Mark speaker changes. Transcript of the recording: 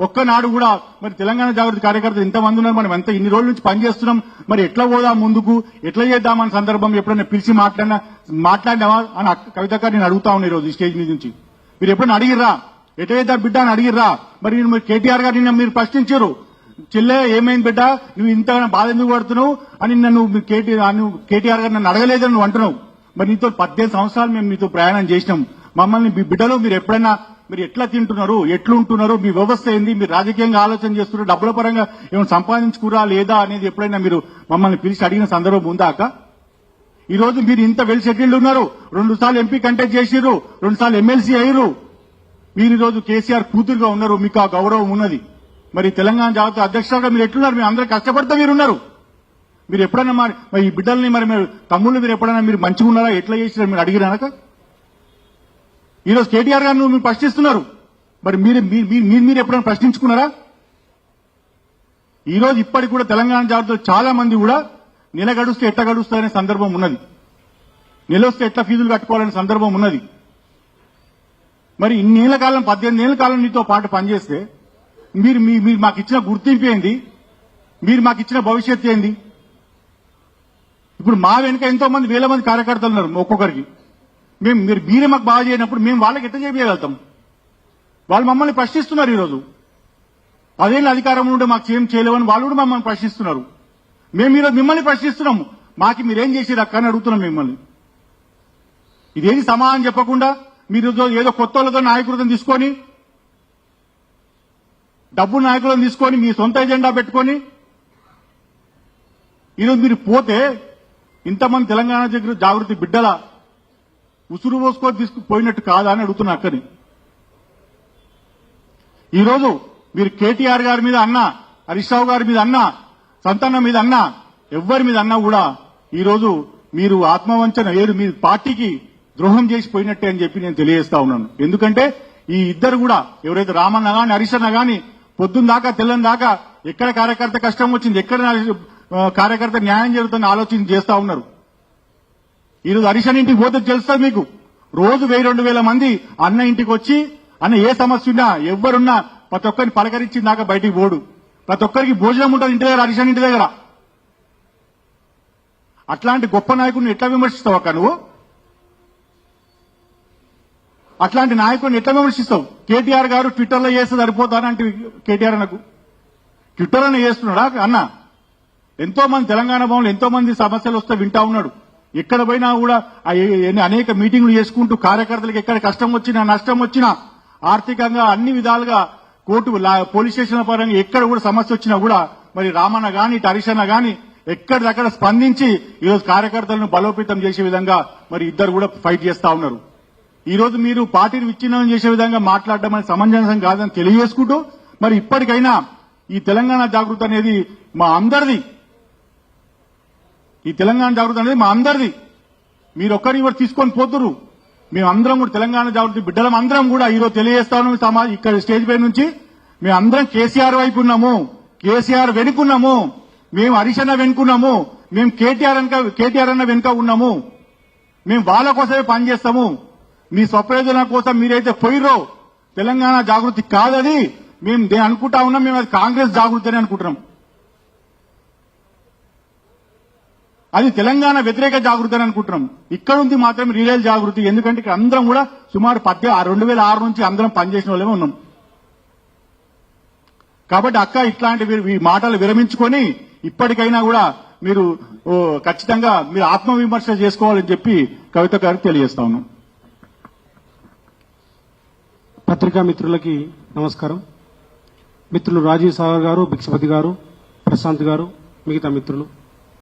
Speaker 1: ఒక్కనాడు కూడా మరి తెలంగాణ జాగృతి కార్యకర్తలు ఇంతమంది ఉన్నారు మనం ఎంత ఇన్ని రోజుల నుంచి పనిచేస్తున్నాం మరి ఎట్లా పోదాం ముందుకు ఎట్లా చేద్దామని సందర్భం ఎప్పుడైనా పిలిచి మాట్లాడినా మాట్లాడినావా అని కవిత గారు నేను అడుగుతా ఉన్నా ఈరోజు ఈ స్టేజ్ మీద నుంచి. మీరు ఎప్పుడైనా అడిగిర్రా? ఎట్లా చేద్దాం బిడ్డ అని అడిగిర్రా? మరి మీరు కేటీఆర్ గారిని నిన్న మీరు ప్రశ్నించారు. చెల్లె ఏమైంది బిడ్డ? నువ్వు ఇంత బాధ ఎందుకు పడుతున్నావు? అని నన్ను కేటీఆర్ గారు నన్ను అడగలేదని నువ్వు అంటున్నావు. మరి నీతో పద్దెనిమిది సంవత్సరాలు మేము మీతో ప్రయాణం చేసినాం. మమ్మల్ని మీ మీరు ఎప్పుడైనా మీరు ఎట్లా తింటున్నారు ఎట్లుంటున్నారు మీ వ్యవస్థ ఏంది మీరు రాజకీయంగా ఆలోచన చేస్తున్నారు డబ్బుల పరంగా ఏమైనా సంపాదించుకురా లేదా అనేది ఎప్పుడైనా మీరు మమ్మల్ని పిలిచి అడిగిన సందర్భం ఉందా అక్క? ఈ రోజు మీరు ఇంత వెల్ సెటిల్డ్ ఉన్నారు రెండు సార్లు ఎంపీ కంటెక్ట్ చేసిర్రు రెండు సార్లు ఎమ్మెల్సీ అయ్యారు మీరు ఈరోజు కేసీఆర్ కూతురుగా ఉన్నారు మీకు ఆ గౌరవం ఉన్నది. మరి తెలంగాణ జాగ్రత్త అధ్యక్షులుగా మీరు ఎట్లున్నారు మీరు అందరూ కష్టపడితే మీరు ఉన్నారు మీరు ఎప్పుడైనా మరి మరి ఈ బిడ్డల్ని మరి మీరు తమ్ముళ్ళు మీరు ఎప్పుడైనా మీరు మంచిగా ఉన్నారా ఎట్లా చేసినారు మీరు అడిగినాక ఈరోజు కేటీఆర్ గారు మీరు ప్రశ్నిస్తున్నారు. మరి మీరు మీరు మీరు ఎప్పుడైనా ప్రశ్నించుకున్నారా? ఈరోజు ఇప్పటికి కూడా తెలంగాణ జాగ్రత్తలు చాలా మంది కూడా నెల గడుస్తే ఎట్లా గడుస్తారనే సందర్భం ఉన్నది. నిలొస్తే ఎట్లా ఫీజులు కట్టుకోవాలనే సందర్భం ఉన్నది. మరి ఇన్నేళ్ళ కాలం పద్దెనిమిది ఏళ్ళ కాలం నీతో పాటు పనిచేస్తే మీరు మీ- మీరు మాకు ఇచ్చిన గుర్తింపు ఏంది? మీరు మాకు ఇచ్చిన భవిష్యత్తు ఏంది? ఇప్పుడు మా వెనుక ఎంతో మంది వేల మంది కార్యకర్తలు ఉన్నారు ఒక్కొక్కరికి. మేము మీరు మీరే మాకు బాగా చేయనప్పుడు మేము వాళ్ళకి ఎట్లా చేయగలుగుతాం? వాళ్ళు మమ్మల్ని ప్రశ్నిస్తున్నారు ఈరోజు. పదేళ్ళ అధికారం ఉంటే మాకు ఏం చేయలేవని వాళ్ళు కూడా మమ్మల్ని ప్రశ్నిస్తున్నారు. మేము ఈరోజు మిమ్మల్ని ప్రశ్నిస్తున్నాము మాకి మీరేం చేసేది అక్క అని అడుగుతున్నాం మిమ్మల్ని. ఇదేది సమాధానం చెప్పకుండా మీరు ఏదో- కొత్త వాళ్ళతో నాయకులతో తీసుకొని డబ్బు నాయకులను తీసుకొని మీ సొంత ఎజెండా పెట్టుకొని ఈరోజు మీరు పోతే ఇంతమంది తెలంగాణ దగ్గర జాగృతి బిడ్డల ఉసురు పోసుకొని తీసుకుపోయినట్టు కాదా అని అడుగుతున్నా అక్కని. ఈరోజు మీరు కేటీఆర్ గారి మీద అన్నా హరీష్ రావు గారి మీద అన్నా సంతాన మీద అన్నా ఎవ్వరి మీద అన్నా కూడా ఈరోజు మీరు ఆత్మవంచన ఏరు మీ పార్టీకి ద్రోహం చేసి పోయినట్టే అని చెప్పి నేను తెలియజేస్తా ఉన్నాను. ఎందుకంటే ఈ ఇద్దరు కూడా ఎవరైతే రామన్న గాని హరీష్ అన్న గాని పొద్దున్న దాకా తెల్లని దాకా ఎక్కడ కార్యకర్త కష్టం వచ్చింది ఎక్కడ కార్యకర్త న్యాయం జరుగుతుందని ఆలోచన చేస్తా ఉన్నారు. ఈరోజు హరీష్ ఇంటికి పోతే తెలుస్తుంది మీకు. రోజు వెయ్యి రెండు వేల మంది అన్న ఇంటికి వచ్చి అన్న ఏ సమస్య ఉన్నా ఎవరున్నా ప్రతి ఒక్కరిని పలకరించిన దాకా బయటికి పోడు. ప్రతి ఒక్కరికి భోజనం ఉంటుంది ఇంటి దగ్గర హరీష్ ఇంటి దగ్గర. అట్లాంటి గొప్ప నాయకుడిని ఎట్లా విమర్శిస్తావు అక్క నువ్వు? అట్లాంటి నాయకుడిని ఎట్లా విమర్శిస్తావు? కేటీఆర్ గారు ట్విట్టర్లో చేస్తే సరిపోతానంటే కేటీఆర్ నాకు ట్విట్టర్ అన్న చేస్తున్నాడా అన్న? ఎంతో మంది తెలంగాణ భవన్లు ఎంతో మంది సమస్యలు వస్తే వింటా ఉన్నాడు. ఎక్కడ పోయినా కూడా ఎన్ని అనేక మీటింగ్లు చేసుకుంటూ కార్యకర్తలకు ఎక్కడ కష్టం వచ్చినా నష్టం వచ్చినా ఆర్థికంగా అన్ని విధాలుగా కోర్టు పోలీస్ స్టేషన్ల పరంగా ఎక్కడ కూడా సమస్య వచ్చినా కూడా మరి రామన్న గాని ఇటు గాని ఎక్కడిదక్కడ స్పందించి ఈరోజు కార్యకర్తలను బలోపేతం చేసే విధంగా మరి ఇద్దరు కూడా ఫైట్ చేస్తా ఉన్నారు. ఈ రోజు మీరు పార్టీని విచ్ఛిన్నం చేసే విధంగా మాట్లాడడం అనేది సమంజసం కాదని తెలియజేసుకుంటూ మరి ఇప్పటికైనా ఈ తెలంగాణ జాగృతి అనేది మా అందరిది. ఈ తెలంగాణ జాగృతి అనేది మా అందరిది. మీరు ఒక్కరి ఎవరు తీసుకొని పోతురు మేమందరం కూడా తెలంగాణ జాగృతి బిడ్డలం అందరం కూడా ఈరోజు తెలియజేస్తాను. ఇక్కడ స్టేజ్ పై నుంచి మేము అందరం కేసీఆర్ వైపు ఉన్నాము. కేసీఆర్ వెనుకున్నాము మేము హరీష్ అన్న వెనుకున్నాము మేము కేటీఆర్ వెనుక కేటీఆర్ అన్న వెనుక ఉన్నాము. మేము వాళ్ళ కోసమే పనిచేస్తాము. మీ స్వప్రయోజనం కోసం మీరైతే పోయిరో తెలంగాణ జాగృతి కాదది. మేము అనుకుంటా ఉన్నాం. మేము అది కాంగ్రెస్ జాగృతి అని అనుకుంటున్నాం. అది తెలంగాణ వ్యతిరేక జాగృతి అని అనుకుంటున్నాం. ఇక్కడ ఉంది మాత్రం రియల్ జాగృతి. ఎందుకంటే ఇక్కడ అందరం కూడా సుమారు పద్దె రెండు వేల ఆరు నుంచి అందరం పనిచేసిన వాళ్ళమే ఉన్నాం. కాబట్టి అక్క ఇట్లాంటి ఈ మాటలు విరమించుకొని ఇప్పటికైనా కూడా మీరు ఖచ్చితంగా మీరు ఆత్మవిమర్శ చేసుకోవాలని చెప్పి కవిత గారికి తెలియజేస్తా ఉన్నాం.
Speaker 2: పత్రికా మిత్రులకి నమస్కారం. మిత్రులు రాజీవ్ సాగర్ గారు భిక్షపతి గారు ప్రశాంత్ గారు మిగతా మిత్రులు.